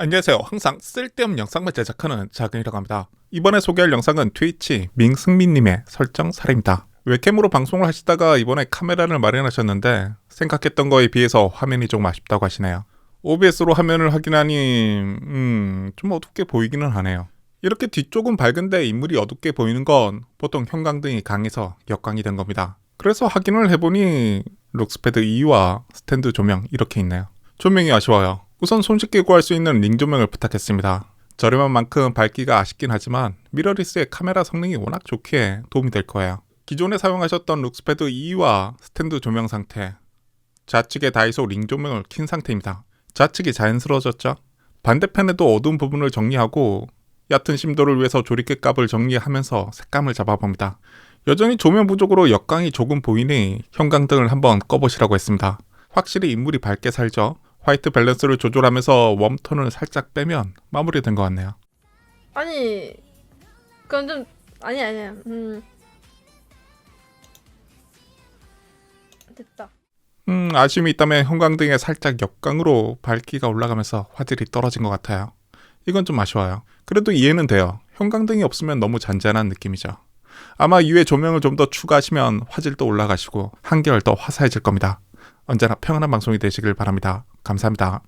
안녕하세요. 항상 쓸데없는 영상만 제작하는 작은이라고 합니다. 이번에 소개할 영상은 트위치 민승민님의 설정 사례입니다. 웹캠으로 방송을 하시다가 이번에 카메라를 마련하셨는데 생각했던 거에 비해서 화면이 좀 아쉽다고 하시네요. OBS로 화면을 확인하니 음, 좀 어둡게 보이기는 하네요. 이렇게 뒤쪽은 밝은데 인물이 어둡게 보이는 건 보통 형광등이 강해서 역광이 된 겁니다. 그래서 확인을 해보니 룩스패드 2와 스탠드 조명 이렇게 있네요. 조명이 아쉬워요. 우선 손쉽게 구할 수 있는 링 조명을 부탁했습니다. 저렴한 만큼 밝기가 아쉽긴 하지만 미러리스의 카메라 성능이 워낙 좋기에 도움이 될 거예요. 기존에 사용하셨던 룩스패드 2와 스탠드 조명 상태 좌측에 다이소 링 조명을 킨 상태입니다. 좌측이 자연스러워졌죠? 반대편에도 어두운 부분을 정리하고 얕은 심도를 위해서 조리개 값을 정리하면서 색감을 잡아봅니다. 여전히 조명 부족으로 역광이 조금 보이니 형광등을 한번 꺼보시라고 했습니다. 확실히 인물이 밝게 살죠. 화이트 밸런스를 조절하면서 웜톤을 살짝 빼면 마무리된 것 같네요. 아니 그건 좀 아니 아니야 음 됐다 음, 아쉬움이 있다면 형광등에 살짝 역광으로 밝기가 올라가면서 화질이 떨어진 것 같아요. 이건 좀 아쉬워요. 그래도 이해는 돼요. 형광등이 없으면 너무 잔잔한 느낌이죠. 아마 이외 조명을 좀 더 추가하시면 화질도 올라가시고 한결 더 화사해질 겁니다. 언제나 평안한 방송이 되시길 바랍니다. 감사합니다.